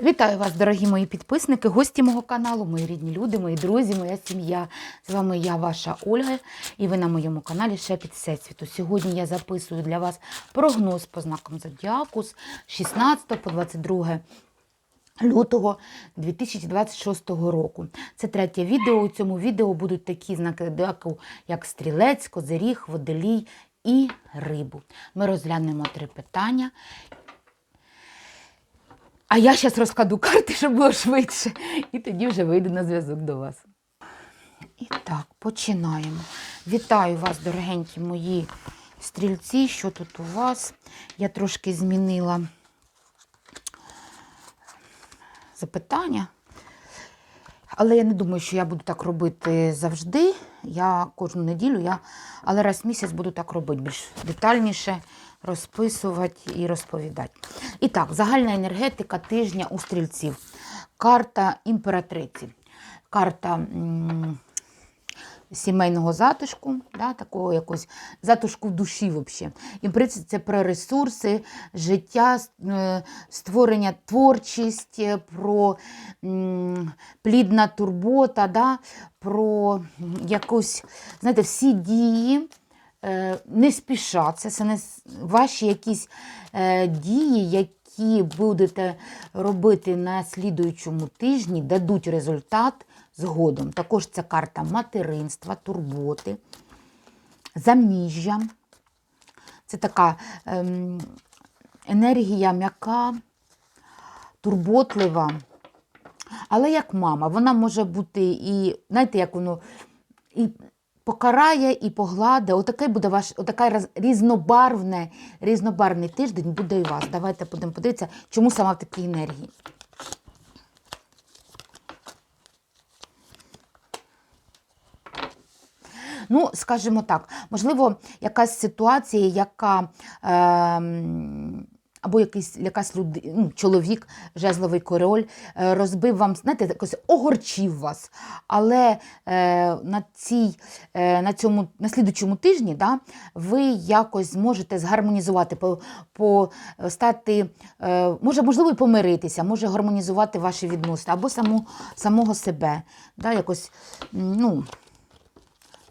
Вітаю вас, дорогі мої підписники, гості мого каналу, мої рідні люди, мої друзі, моя сім'я. З вами я, ваша Ольга, і ви на моєму каналі Шепіт Всесвіту. Сьогодні я записую для вас прогноз по знакам Зодіаку з 16 по 22 лютого 2026 року. Це третє відео. У цьому відео будуть такі знаки Зодіаку, як Стрілець, Козиріг, Водолій і Рибу. Ми розглянемо три питання. А я зараз розкладу карти, щоб було швидше. І тоді вже вийду на зв'язок до вас. І так, починаємо. Вітаю вас, дорогенькі мої стрільці. Що тут у вас? Я трошки змінила запитання. Але я не думаю, що я буду так робити завжди. Я кожну неділю, я, але раз в місяць буду так робити, більш детальніше розписувати і розповідати. І так, загальна енергетика тижня у стрільців. Карта імператриці. Карта м, сімейного затишку, да, такого якогось затишку в душі взагалі. Імператриці – це про ресурси, життя, е, створення, творчість, про м, плідна турбота, да, про якусь, знаєте, всі дії. Е, не спішать, це, це не ваші якісь е, дії, які будете робити на слідуючому тижні, дадуть результат згодом. Також це карта материнства, турботи, заміжжя. Це така ем, енергія м'яка, турботлива. Але як мама, вона може бути і, знаєте, як воно і покарає, і погладе. Отаке буде ваш, отака роз- різнобарвне, різнобарвний тиждень буде і вас. Давайте будемо подивитися, чому саме в такій енергії. Ну, скажімо так, можливо, якась ситуація, яка. ем, або якийсь, якась люди, ну, чоловік, жезловий король, е, розбив вам, знаєте, якось огорчив вас. Але е, на, цій, е, на цьому на слідучому тижні да, ви якось зможете згармонізувати, по, по, е, стати, е, може, можливо, і помиритися, може гармонізувати ваші відносини або саму, самого себе. Да, якось, ну,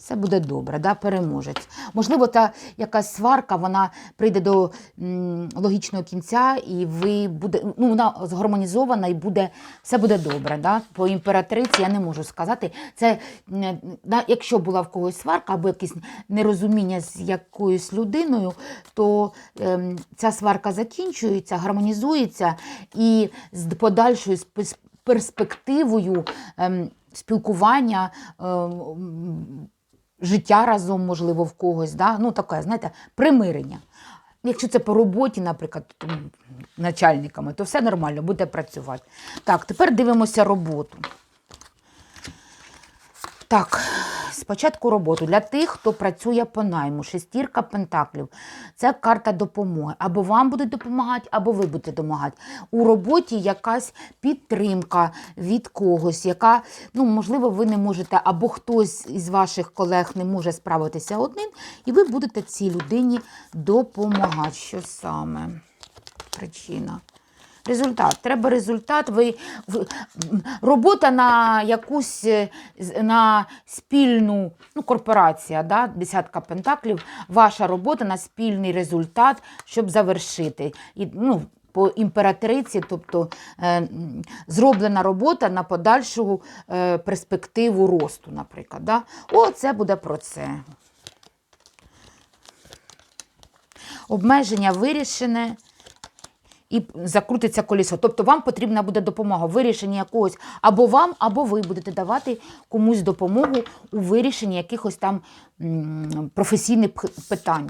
все буде добре, да, переможець. Можливо, та якась сварка, вона прийде до м, логічного кінця, і ви буде, ну, вона згармонізована і буде, все буде добре. Да? По імператриці я не можу сказати. Це, да, якщо була в когось сварка або якесь нерозуміння з якоюсь людиною, то ем, ця сварка закінчується, гармонізується і з подальшою перспективою ем, спілкування. Життя разом, можливо, в когось, да? ну таке, знаєте, примирення. Якщо це по роботі, наприклад, начальниками, то все нормально, буде працювати. Так, тепер дивимося роботу. Так, спочатку роботу. Для тих, хто працює по найму, шестірка пентаклів. Це карта допомоги. Або вам будуть допомагати, або ви будете допомагати. У роботі якась підтримка від когось, яка, ну, можливо, ви не можете, або хтось із ваших колег не може справитися одним, і ви будете цій людині допомагати. Що саме? Причина. Результат. Треба результат. Ви, робота на якусь е, на спільну ну, корпорація, да? десятка пентаклів, ваша робота на спільний результат, щоб завершити. І, ну, по імператриці, тобто е, зроблена робота на подальшу е, перспективу росту, наприклад. Да? О, буде про це. Обмеження вирішене і закрутиться колесо. Тобто вам потрібна буде допомога вирішення якогось, або вам, або ви будете давати комусь допомогу у вирішенні якихось там професійних питань.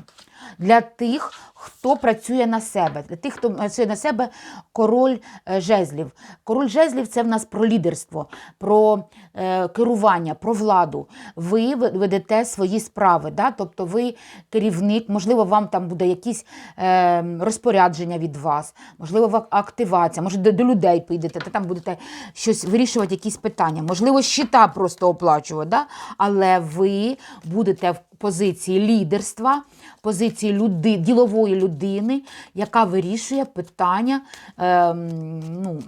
Для тих, хто працює на себе, для тих, хто працює на себе, король е, жезлів. Король жезлів це в нас про лідерство, про е, керування, про владу. Ви ведете свої справи, да? тобто ви керівник, можливо, вам там буде якісь е, розпорядження від вас, можливо, активація, може до, людей підете, та там будете щось вирішувати, якісь питання, можливо, щита просто оплачувати, да? але ви будете в позиції лідерства, позиції люди, ділової людини, яка вирішує питання ем, ну,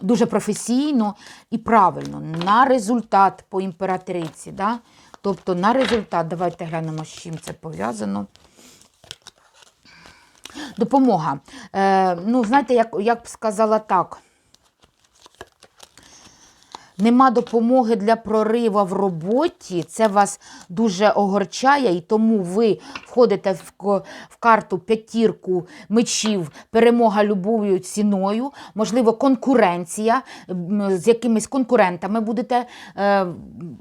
дуже професійно і правильно, на результат по імператриці. Да? Тобто на результат, давайте глянемо, з чим це пов'язано. Допомога. Е, ну, знаєте, як, як б сказала так. Нема допомоги для прориву в роботі, це вас дуже огорчає, і тому ви входите в, в карту п'ятірку мечів, перемога любов'ю ціною, можливо, конкуренція, з якимись конкурентами будете е,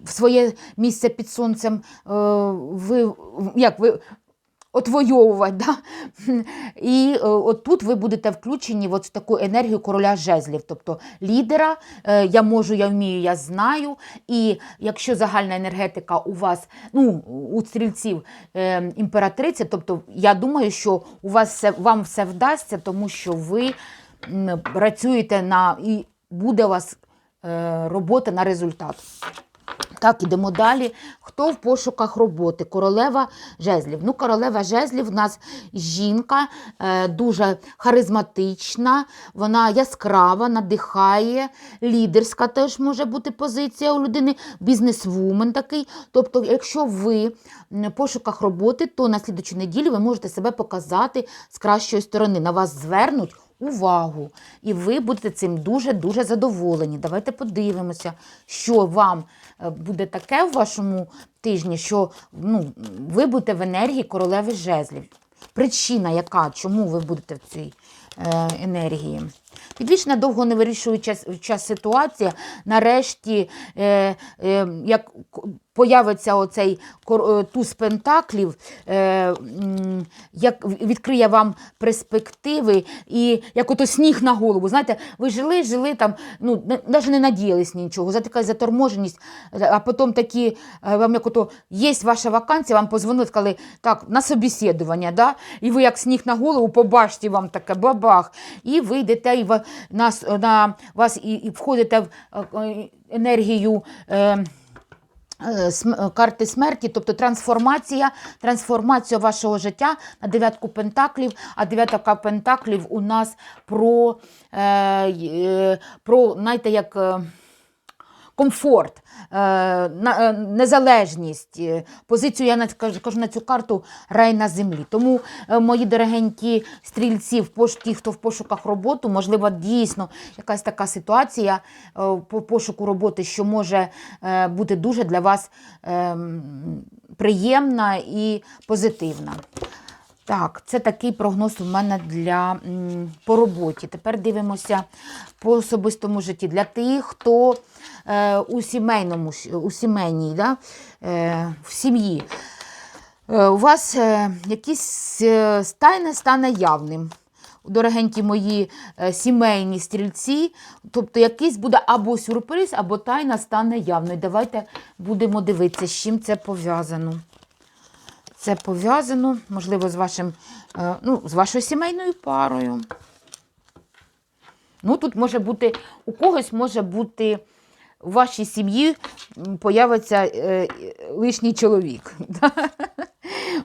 в своє місце під сонцем. Е, ви, як ви отвоювати. Да? І е, от тут ви будете включені в таку енергію короля жезлів, тобто лідера, е, я можу, я вмію, я знаю. І якщо загальна енергетика у вас, ну, у стрільців е, імператриця, тобто я думаю, що у вас все, вам все вдасться, тому що ви працюєте на і буде у вас робота на результат. Так, ідемо далі. Хто в пошуках роботи? Королева жезлів. Ну, королева жезлів в нас жінка е, дуже харизматична, вона яскрава, надихає, лідерська теж може бути позиція у людини, бізнесвумен такий. Тобто, якщо ви в пошуках роботи, то на слідчу неділю ви можете себе показати з кращої сторони. На вас звернуть увагу. І ви будете цим дуже-дуже задоволені. Давайте подивимося, що вам буде таке в вашому тижні, що ну, ви будете в енергії королеви жезлів. Причина яка, чому ви будете в цій е, енергії? Підвічна довго не вирішуюча ситуація, нарешті, е, е, як появиться оцей е, туз пентаклів, е, як відкриє вам перспективи і як ото сніг на голову. Знаєте, ви жили, жили там, ну, навіть не надіялись нічого, за така заторможеність, а потім такі, е, вам як ото, є ваша вакансія, вам позвонили, сказали, так, на собеседування, да? і ви як сніг на голову, побачите вам таке бабах, і ви йдете, і на, на вас і, і входите в енергію. Е, карти смерті, тобто трансформація, трансформація вашого життя на дев'ятку пентаклів, а дев'ятка пентаклів у нас про, е, е, про знаєте, як. Комфорт, е, е, незалежність, е, позицію я кажу, на цю карту рай на землі. Тому, мої дорогенькі стрільці, в ті, хто в пошуках роботи, можливо, дійсно якась така ситуація по пошуку роботи, що може бути дуже для вас е, приємна і позитивна. Так, це такий прогноз у мене для по роботі. Тепер дивимося по особистому житті. Для тих, хто е, у сімейному у сімейній, да, е, в сім'ї. Е, у вас е, якісь е, тайне стане явним. Дорогенькі мої е, сімейні стрільці, тобто якийсь буде або сюрприз, або тайна стане явною. Давайте будемо дивитися, з чим це пов'язано. Це пов'язано, можливо, з вашим, е, ну, з вашою сімейною парою. Ну, тут може бути, у когось може бути у вашій сім'ї появиться е, лишній чоловік.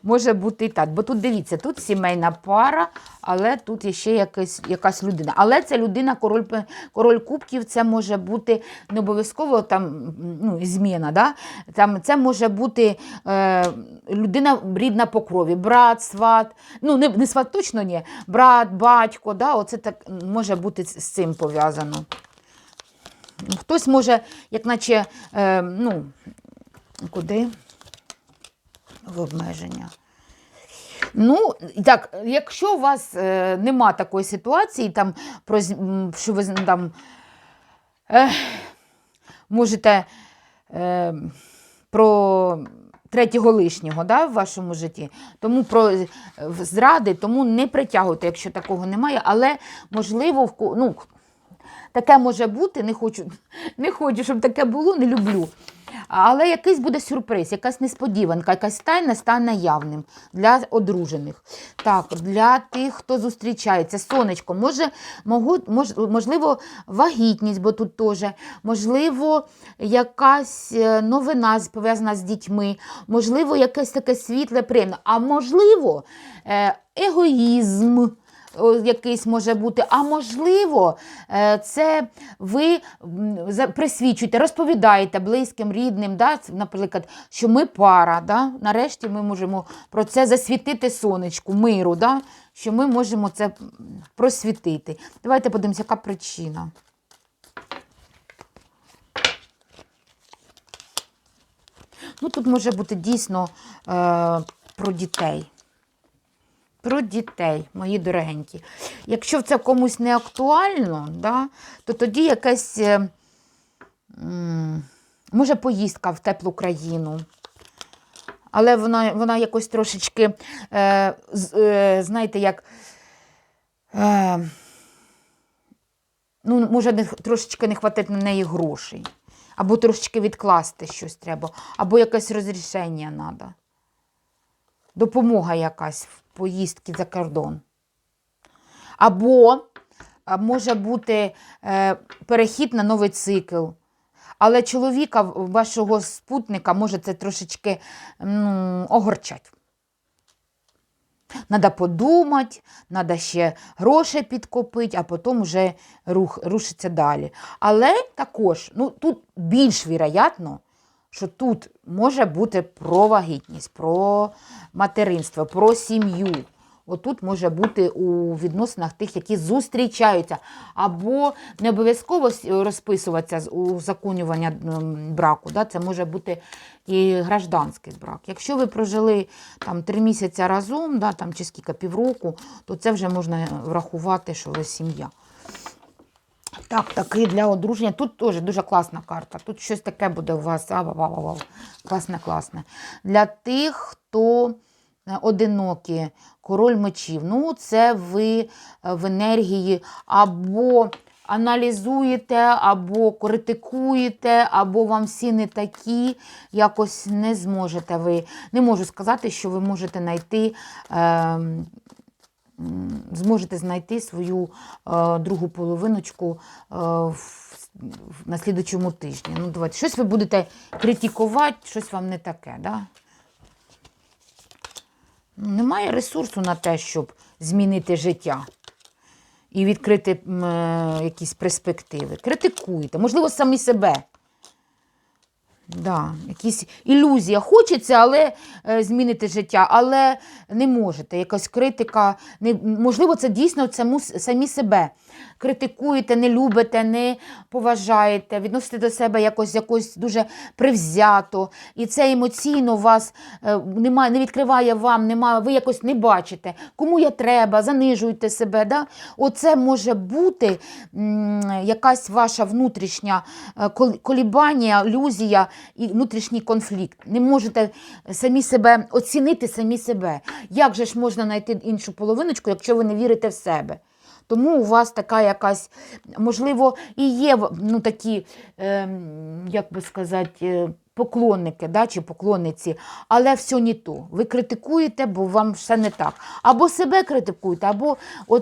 Може бути і так. Бо тут дивіться, тут сімейна пара, але тут є ще якась, якась людина. Але це людина, король, король кубків, це може бути не обов'язково там ну, зміна. Да? Там, це може бути е, людина рідна по крові, брат, сват. Ну, не, не сват точно ні, брат, батько. Да? Оце так може бути з цим пов'язано. Хтось може, як наче, е, ну, куди? В обмеження. Ну, так, якщо у вас е, нема такої ситуації, там, про, що ви там, е, можете е, про третього лишнього да, в вашому житті, тому про е, зради, тому не притягуйте, якщо такого немає, але можливо, в ну, Таке може бути, не хочу, не хочу, щоб таке було, не люблю. Але якийсь буде сюрприз, якась несподіванка, якась тайна стане явним для одружених. Так, для тих, хто зустрічається, сонечко, може, можливо, вагітність, бо тут теж, можливо, якась е, новина пов'язана з дітьми, можливо, якесь таке світле, приємне, а можливо, е, егоїзм якийсь може бути. А можливо, е, це ви присвічуєте, розповідаєте близьким, рідним, да, наприклад, що ми пара. Да? Нарешті ми можемо про це засвітити сонечку, миру, да? що ми можемо це просвітити. Давайте подивимося, яка причина. Ну, тут може бути дійсно е, про дітей. Про дітей, мої дорогенькі. Якщо це комусь не актуально, да, то тоді якась е, може поїздка в теплу країну. Але вона, вона якось трошечки, е, е, знаєте, як. Е, ну, може, не, трошечки не хватить на неї грошей. Або трошечки відкласти щось треба, або якесь розрішення треба. Допомога якась в поїздці за кордон. Або може бути е, перехід на новий цикл. Але чоловіка, вашого спутника, може це трошечки ну, огорчать. Надо подумати, треба ще гроші підкопити, а потім вже рух, рушиться далі. Але також, ну тут більш віроятно, що тут може бути про вагітність, про материнство, про сім'ю. Отут може бути у відносинах тих, які зустрічаються, або не обов'язково розписуватися у законювання браку. Да? Це може бути і гражданський брак. Якщо ви прожили там три місяці разом, да, там, чи скільки півроку, то це вже можна врахувати, що ви сім'я. Так, таки для одруження. Тут теж дуже класна карта. Тут щось таке буде у вас. Класне, класне. Для тих, хто е, одинокі, король мечів. Ну, це ви е, в енергії або аналізуєте, або критикуєте, або вам всі не такі, якось не зможете ви. Не можу сказати, що ви можете знайти. м, зможете знайти свою е, другу половиночку е, на слідучому тижні. Ну, давайте. Щось ви будете критикувати, щось вам не таке. Да? Немає ресурсу на те, щоб змінити життя і відкрити е, якісь перспективи. Критикуйте, можливо, самі себе. Да, якісь ілюзія. Хочеться, але е, змінити життя, але не можете. Якась критика. Не, можливо, це дійсно саму, самі себе. Критикуєте, не любите, не поважаєте, відносите до себе якось, якось дуже привзято. І це емоційно вас е, немає, не відкриває вам, немає, ви якось не бачите, кому я треба, занижуєте себе. Да? Оце може бути м, якась ваша внутрішня е, кол- колібання, ілюзія і внутрішній конфлікт. Не можете самі себе оцінити самі себе. Як же ж можна знайти іншу половиночку, якщо ви не вірите в себе? Тому у вас така якась, можливо, і є ну, такі, е, як би сказати, е, поклонники да, чи поклонниці, але все не то. Ви критикуєте, бо вам все не так. Або себе критикуєте, або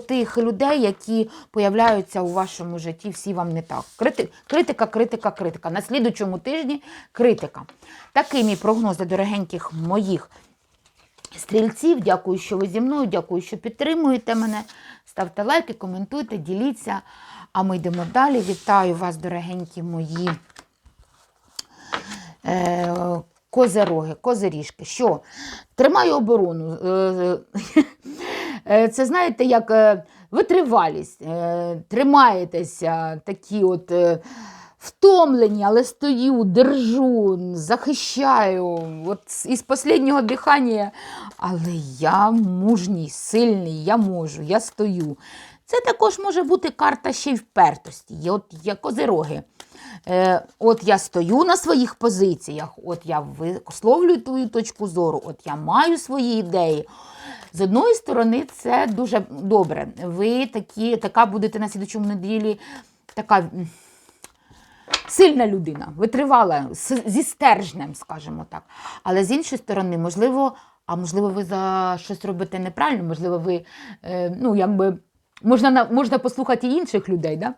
тих людей, які появляються у вашому житті, всі вам не так. Критика, критика, критика. На слідучому тижні критика. Такий мій прогноз для дорогеньких моїх стрільців. Дякую, що ви зі мною, дякую, що підтримуєте мене. Ставте лайки, коментуйте, діліться. А ми йдемо далі. Вітаю вас, дорогенькі мої е, козероги, козиріжки. Що? Тримаю оборону. Е, е, Це знаєте, як е, витривалість. Тримаєтеся, такі от. Втомлені, але стою, держу, захищаю. От із останнього дихання. Але я мужній, сильний, я можу, я стою. Це також може бути карта ще й впертості. Є От є козироги. Е, от я стою на своїх позиціях, от я висловлюю твою точку зору, от я маю свої ідеї. З одної сторони, це дуже добре. Ви такі, така будете на слідчому неділі, така. Сильна людина, витривала, зі стержнем, скажімо так. Але з іншої сторони, можливо, а можливо, ви за щось робите неправильно, можливо, ви, е, ну, якби, можна, на- можна послухати інших людей, да?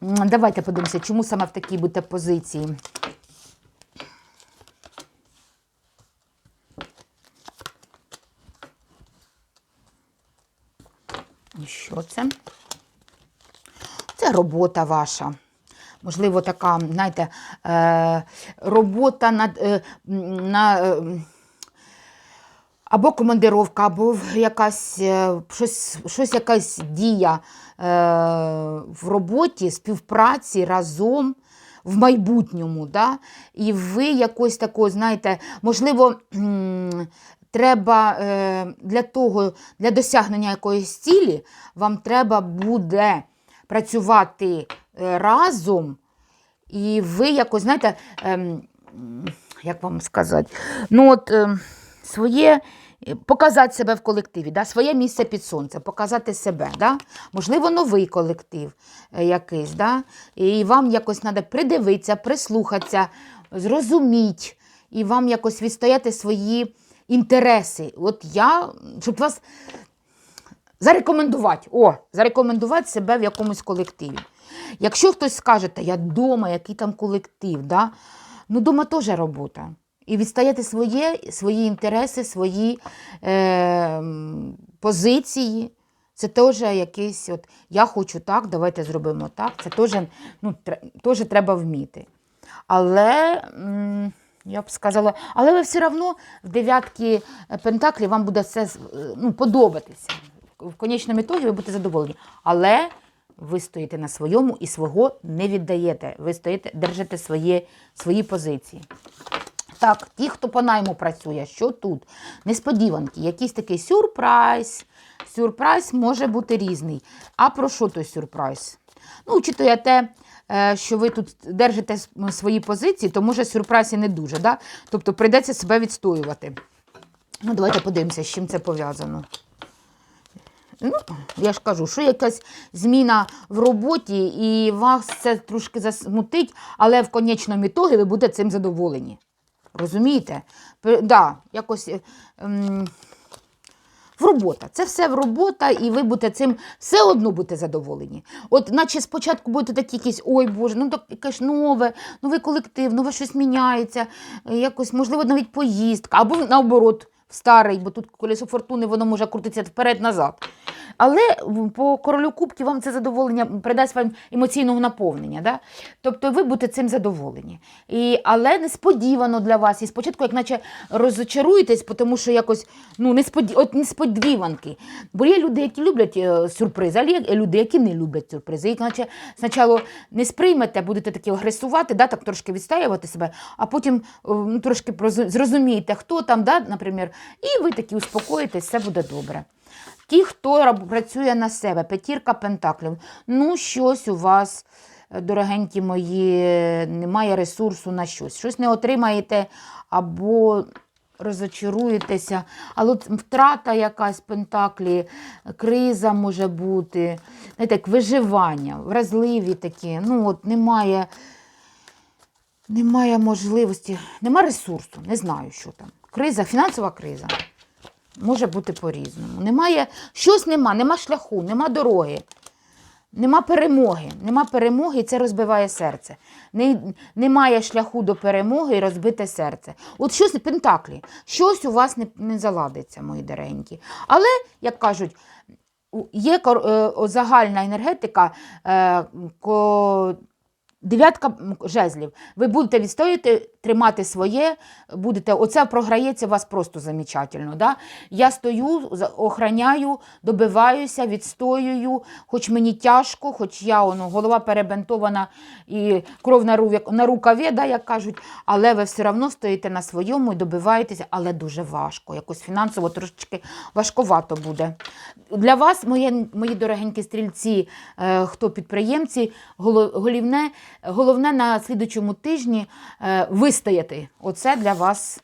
Давайте подивимося, чому саме в такій будете позиції. Що це? Це робота ваша. Можливо, така, знаєте, е, робота над. Е, на е, е, або командировка, або якась е, щось, щось якась дія е, в роботі, співпраці разом в майбутньому. Да? І ви якось такого, знаєте, можливо, треба е, для того, для досягнення якоїсь цілі, вам треба буде працювати е, разом. І ви якось, знаєте, м, як вам сказати, ну от ем, своє. е, Показати себе в колективі, да? своє місце під сонцем, показати себе. Да? Можливо, новий колектив е, якийсь. Да? І вам якось треба придивитися, прислухатися, зрозуміти, і вам якось відстояти свої інтереси. От я, щоб вас Зарекомендувати. О, зарекомендувати себе в якомусь колективі. Якщо хтось скаже, та я вдома, який там колектив, да? ну вдома теж робота. І відстояти своє, свої інтереси, свої е, позиції. Це теж якийсь, от, я хочу так, давайте зробимо так. Це теж, ну, теж треба вміти. Але я б сказала, але ви все одно в дев'ятки пентаклі вам буде все е, ну, подобатися. В конечному ітогі ви будете задоволені. Але ви стоїте на своєму і свого не віддаєте. Ви стоїте, держите своє, свої позиції. Так, ті, хто по найму працює, що тут? Несподіванки, якийсь такий сюрприз. Сюрприз може бути різний. А про що той сюрприз? Ну, учитує те, е, що ви тут держите свої позиції, то може сюрприз і не дуже. Да? Тобто прийдеться себе відстоювати. Ну, давайте подивимося, з чим це пов'язано. Ну, я ж кажу, що якась зміна в роботі, і вас це трошки засмутить, але в конечному ітогі ви будете цим задоволені. Розумієте? Да, якось е, ем, в робота. Це все в робота, і ви будете цим все одно будете задоволені. От, наче спочатку будете такі якісь, ой Боже, ну так якесь нове, новий колектив, нове щось міняється, е, якось, можливо, навіть поїздка, або наоборот, старий, бо тут колесо фортуни, воно може крутитися вперед-назад. Але по королю кубків вам це задоволення придасть вам емоційного наповнення. Да? Тобто ви будете цим задоволені. І, але несподівано для вас. І спочатку, як наче розочаруєтесь, тому що якось ну, несподіванки. Бо є люди, які люблять е, сюрпризи, але є люди, які не люблять сюрпризи. Їх наче спочатку не сприймете, будете такі агресувати, да, так трошки відстаювати себе, а потім е, ну, трошки зрозумієте, хто там, да, наприклад, і ви такі успокоїтесь, все буде добре. Ті, хто працює на себе, п'ятірка пентаклів. Ну, щось у вас, е, дорогенькі мої, немає ресурсу на щось. Щось не отримаєте або розочаруєтеся. Але от втрата якась пентаклі, криза може бути, знаєте, як виживання, вразливі такі. Ну, от немає. Немає можливості, немає ресурсу, не знаю, що там. Криза, фінансова криза. Може бути по-різному. Немає, щось нема, нема шляху, нема дороги, нема перемоги. Нема перемоги, і це розбиває серце. Не, немає шляху до перемоги і розбите серце. От щось пентаклі, щось у вас не, не заладиться, мої доренькі. Але, як кажуть, є е, загальна енергетика. Е, Дев'ятка жезлів. Ви будете відстояти, тримати своє, будете, оце програється вас просто замечательно. Да? Я стою, охраняю, добиваюся, відстоюю, хоч мені тяжко, хоч я воно, голова перебентована і кров на, на рукаві, да, як кажуть, але ви все одно стоїте на своєму і добиваєтеся, але дуже важко. Якось фінансово трошечки важковато буде. Для вас, мої, мої дорогенькі стрільці, е, хто підприємці, голо- голівне, головне на слідучому тижні е, вистояти. Оце для вас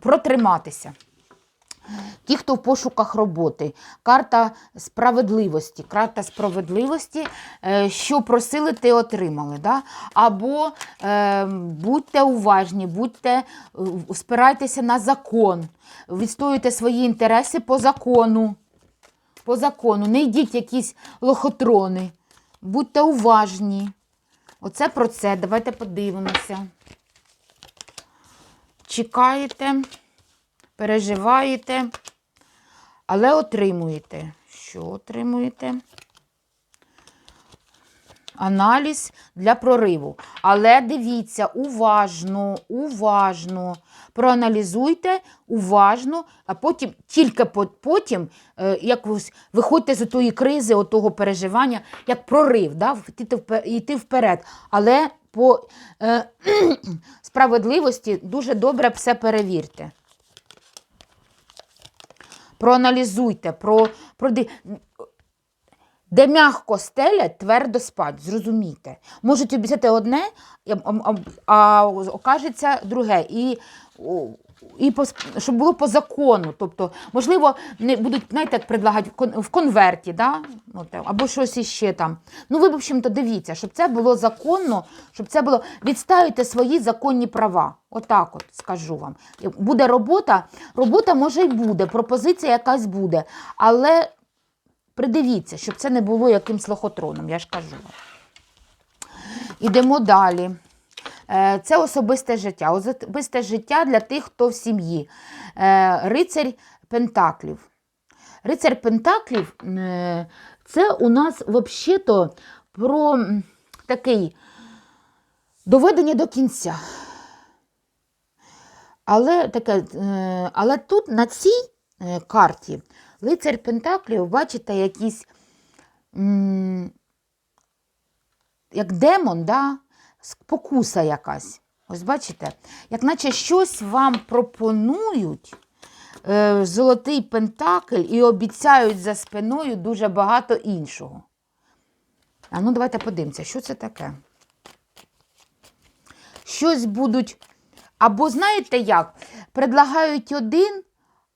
протриматися. Ті, хто в пошуках роботи, карта справедливості. Карта справедливості, е, що просили, ти отримали. Да? Або е, будьте уважні, будьте, е, спирайтеся на закон, відстоюйте свої інтереси по закону. По закону, не йдіть якісь лохотрони, будьте уважні. Оце про це. Давайте подивимося. Чекаєте, переживаєте, але отримуєте. Що отримуєте? аналіз для прориву. Але дивіться, уважно, уважно. Проаналізуйте уважно, а потім, тільки потім, е, як виходьте з тої кризи, отого переживання, як прорив, да? йти вперед. Але по е, справедливості дуже добре все перевірте. Проаналізуйте, про, про, де м'яко стелять, твердо спать, зрозумійте. Можуть обіцяти одне, а, а, а окажеться друге. І, і по, щоб було по закону. Тобто, можливо, не будуть, знаєте, як предлагати в конверті, да? ну, або щось іще там. Ну, ви, в общем-то, дивіться, щоб це було законно, щоб це було відставити свої законні права. Отак от скажу вам. Буде робота, робота може й буде, пропозиція якась буде, але придивіться, щоб це не було якимсь лохотроном, я ж кажу вам. Ідемо далі. Е, Це особисте життя. Особисте життя для тих, хто в сім'ї. Е, Рицарь Пентаклів. Рицар Пентаклів е, це у нас взагалі-то про такий доведення до кінця. Але, таке, але тут на цій карті лицар Пентаклів, бачите, якісь м, як демон, да? Спокуса якась. Ось бачите, як наче щось вам пропонують е, золотий пентакль і обіцяють за спиною дуже багато іншого. А ну давайте подивимося, що це таке. Щось будуть. Або знаєте як? Предлагають один,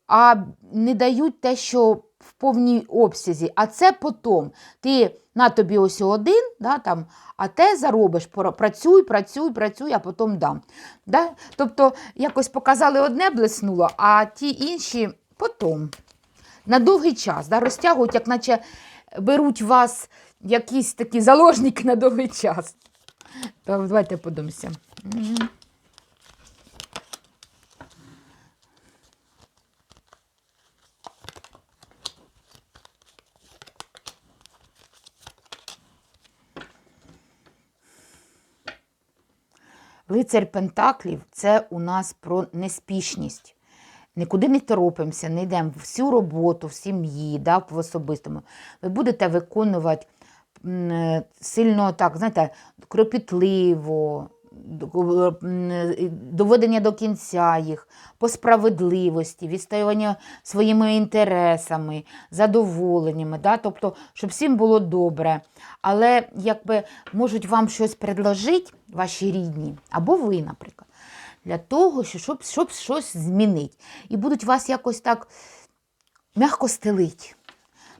а не дають те, що в повній обсязі. А це потім. Ти на тобі ось один, да, там, а те заробиш, працюй, працюй, працюй, а потім дам. Да? Тобто якось показали одне блиснуло, а ті інші потім. На довгий час да, розтягують, як наче беруть вас якісь такі заложники на довгий час. Давайте подивимося. Лицар Пентаклів це у нас про неспішність. Нікуди не торопимося, не йдемо всю роботу в сім'ї, да, в особистому. Ви будете виконувати е, сильно так, знаєте, кропітливо, доведення до кінця їх, по справедливості, відстоювання своїми інтересами, задоволеннями, да? тобто, щоб всім було добре. Але якби можуть вам щось предложити, ваші рідні, або ви, наприклад, для того, щоб, щоб щось змінити. І будуть вас якось так м'яко стелить.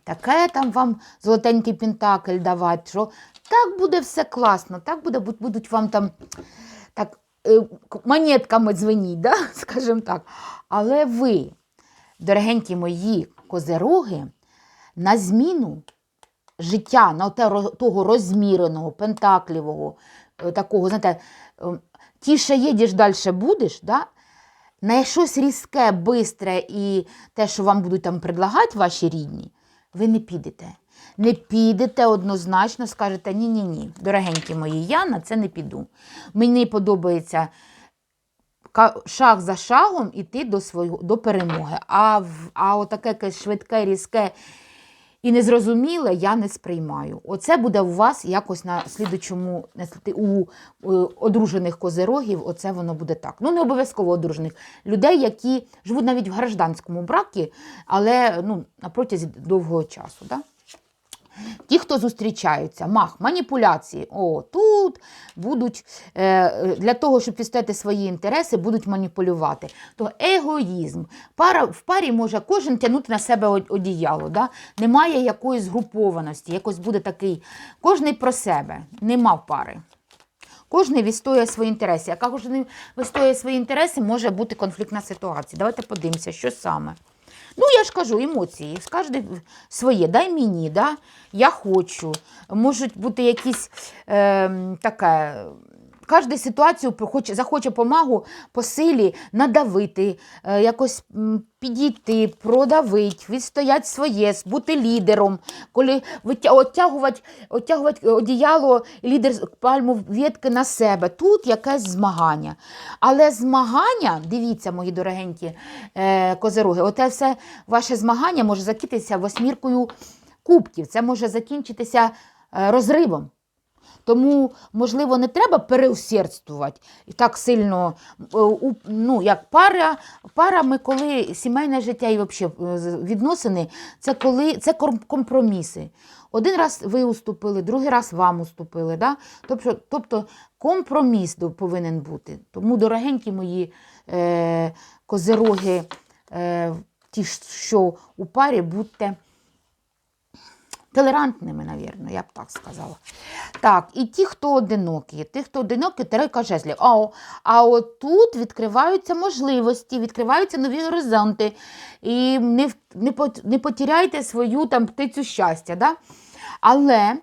Таке там вам золотенький пентакль давати, що так буде все класно, так буде, будуть вам там так, е, монетками дзвеніть, да? скажімо так. Але ви, дорогенькі мої козероги, на зміну життя, на того розміреного, пентаклівого, е, такого, знаєте, е, тіше їдеш, далі будеш, да? на щось різке, бистре і те, що вам будуть там предлагати ваші рідні, ви не підете. Не підете однозначно, скажете, ні-ні-ні, дорогенькі мої, я на це не піду. Мені подобається шаг за шагом іти до, свого, до перемоги. А, а отаке швидке, різке і незрозуміле я не сприймаю. Оце буде у вас якось на слідучому, у, одружених козирогів, оце воно буде так. Ну, не обов'язково одружених. Людей, які живуть навіть в гражданському бракі, але ну, протязі довгого часу. Да? Ті, хто зустрічаються, мах, маніпуляції. О, тут будуть е, для того, щоб відстояти свої інтереси, будуть маніпулювати. То егоїзм. Пара, в парі може кожен тягнути на себе одіяло. Да? Немає якоїсь згрупованості, якось буде такий. Кожний про себе, нема в пари. Кожний відстоює свої інтереси. Яка кожен відстоює свої інтереси, може бути конфліктна ситуація. Давайте подивимося, що саме. Ну, я ж кажу, емоції. Кожен своє, дай мені, да? я хочу. Можуть бути якісь е, таке, кожну ситуацію хоче, захоче помагу по силі надавити, е, якось підійти, продавити, відстояти своє, бути лідером, коли оттягувати, оттягувати одіяло, лідер пальму ветки на себе. Тут якесь змагання. Але змагання, дивіться, мої дорогенькі е, козероги, оте все ваше змагання може закінчитися восьміркою кубків. Це може закінчитися е, розривом. Тому, можливо, не треба переусердствувати і так сильно, е, ну, як пара, парами, коли сімейне життя і взагалі відносини, це коли це компроміси. Один раз ви уступили, другий раз вам уступили. Да? Тобто, тобто компроміс повинен бути. Тому, дорогенькі мої е, козероги, е, ті, що у парі, будьте толерантними, навірно, я б так сказала. Так, і ті, хто одинокі, ті, хто одинокі, тройка жезлів. А, а отут відкриваються можливості, відкриваються нові горизонти. І не, не, не потеряйте свою там птицю щастя. Да? Але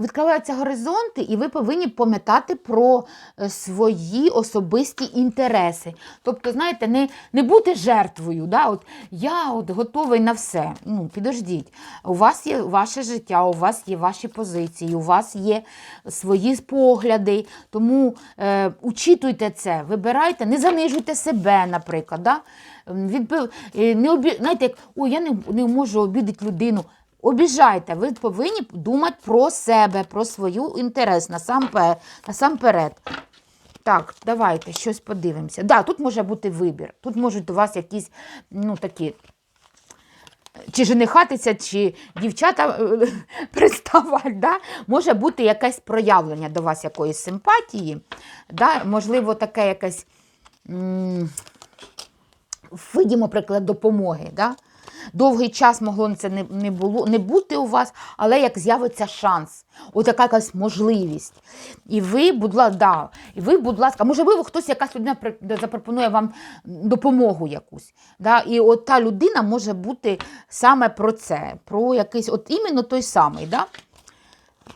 відкриваються горизонти, і ви повинні пам'ятати про е, свої особисті інтереси. Тобто, знаєте, не, не бути жертвою. Да? От, я от готовий на все. Ну, підождіть, у вас є ваше життя, у вас є ваші позиції, у вас є свої погляди. Тому е, учитуйте це, вибирайте, не занижуйте себе, наприклад. Да? Відбив, е, не обі... Знаєте, як ой, я не, не можу обідати людину. Обіжайте, ви повинні думати про себе, про свою інтерес насамперед. Так, давайте щось подивимося. Да, тут може бути вибір. Тут можуть у вас якісь, ну такі, чи женихатися, чи дівчата е, приставати. Да? Може бути якесь проявлення до вас якоїсь симпатії. Да? Можливо, таке якесь. видімо приклад допомоги. Да? Довгий час могло це не, не, було, не бути у вас, але як з'явиться шанс, от якась можливість. І ви, будь ласка, да, і ви, будь ласка, можливо, хтось, якась людина запропонує вам допомогу якусь. Да? І от та людина може бути саме про це, про якийсь, от іменно той самий, да?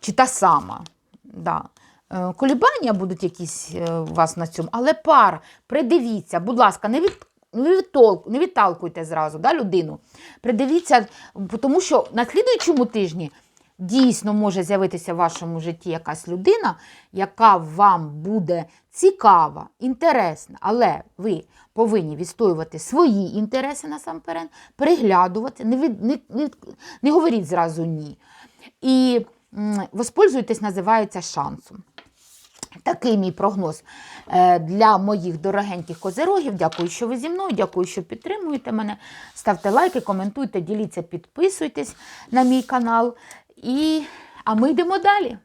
чи та сама. Да. Е, Колібання будуть якісь е, у вас на цьому, але пар, придивіться, будь ласка, не від. Не, не відталкуйте зразу да, людину. Придивіться, тому що на слідуючому тижні дійсно може з'явитися в вашому житті якась людина, яка вам буде цікава, інтересна, але ви повинні відстоювати свої інтереси насамперед, приглядувати, не, від, не, не, не говоріть зразу ні. І воспользуйтесь, називається шансом. Такий мій прогноз е, для моїх дорогеньких козерогів. Дякую, що ви зі мною, дякую, що підтримуєте мене. Ставте лайки, коментуйте, діліться, підписуйтесь на мій канал. І... А ми йдемо далі.